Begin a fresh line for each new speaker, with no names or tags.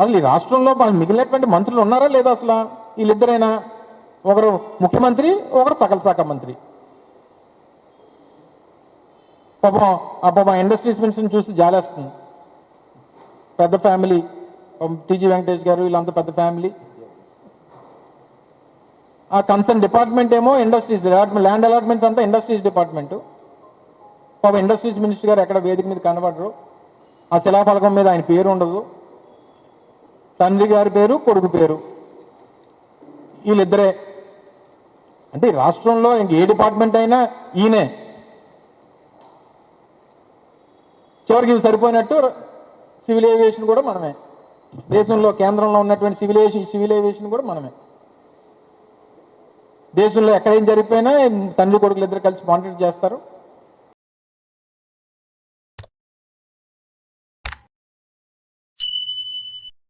అసలు ఈ రాష్ట్రంలో మిగిలినటువంటి మంత్రులు ఉన్నారా లేదా అసలు వీళ్ళిద్దరైనా? ఒకరు ముఖ్యమంత్రి ఒకరు సకల శాఖ మంత్రి. పాపం ఆ పాపం ఇండస్ట్రీస్ మినిస్టర్ని చూసి జాలేస్తుంది. పెద్ద ఫ్యామిలీ. టీజీ వెంకటేష్ గారు వీళ్ళంతా పెద్ద ఫ్యామిలీ. ఆ కన్సర్న్ డిపార్ట్మెంట్ ఏమో ఇండస్ట్రీస్ ల్యాండ్ అలాట్మెంట్స్ అంతా ఇండస్ట్రీస్ డిపార్ట్మెంట్. పాపం ఇండస్ట్రీస్ మినిస్టర్ గారు ఎక్కడ వేదిక మీద కనబడరు. ఆ శిలాఫలకం మీద ఆయన పేరు ఉండదు తండ్రి గారి పేరు కొడుకు పేరు. వీళ్ళిద్దరే. అంటే రాష్ట్రంలో ఇంక ఏ డిపార్ట్మెంట్ అయినా ఈయనే. చివరికి ఇవి సరిపోయినట్టు సివిల్ ఏవియేషన్ కూడా మనమే. దేశంలో కేంద్రంలో ఉన్నటువంటి సివిల్ సివిల్ ఏవియేషన్ కూడా మనమే. దేశంలో ఎక్కడేం జరిగిపోయినా తండ్రి కొడుకులు ఇద్దరు కలిసి మానిటర్ చేస్తారు.